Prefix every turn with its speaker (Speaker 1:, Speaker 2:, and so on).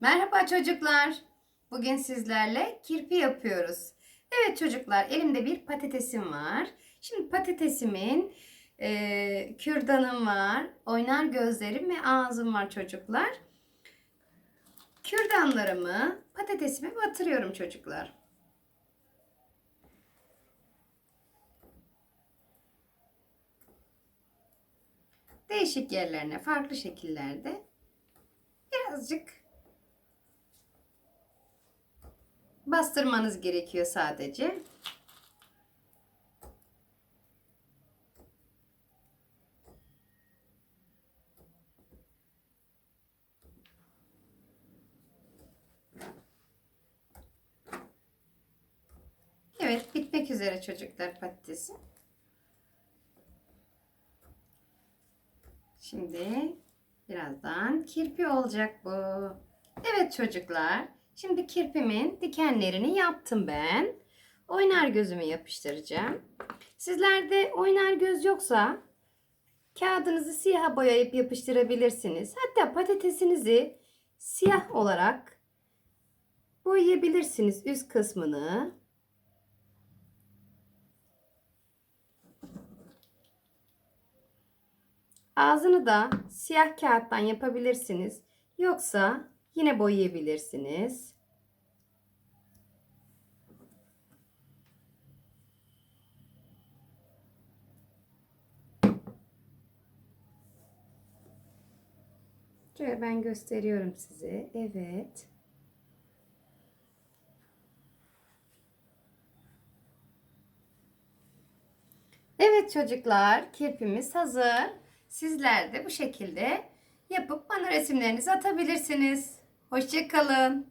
Speaker 1: Merhaba çocuklar. Bugün sizlerle kirpi yapıyoruz. Evet çocuklar elimde bir patatesim var. Şimdi patatesimin e, kürdanım var, oynar gözlerim ve ağzım var çocuklar. Kürdanlarımı patatesime batırıyorum çocuklar. Değişik yerlerine farklı şekillerde birazcık bastırmanız gerekiyor sadece. Evet, bitmek üzere çocuklar patatesi. Şimdi birazdan kirpi olacak bu. Evet çocuklar. Şimdi kirpimin dikenlerini yaptım ben. Oynar gözümü yapıştıracağım. Sizlerde oynar göz yoksa kağıdınızı siyaha boyayıp yapıştırabilirsiniz. Hatta patatesinizi siyah olarak boyayabilirsiniz üst kısmını. Ağzını da siyah kağıttan yapabilirsiniz. Yoksa yine boyayabilirsiniz. Şöyle ben gösteriyorum size. Evet. Evet çocuklar, kirpimiz hazır. Sizler de bu şekilde yapıp bana resimlerinizi atabilirsiniz. Hoşçakalın.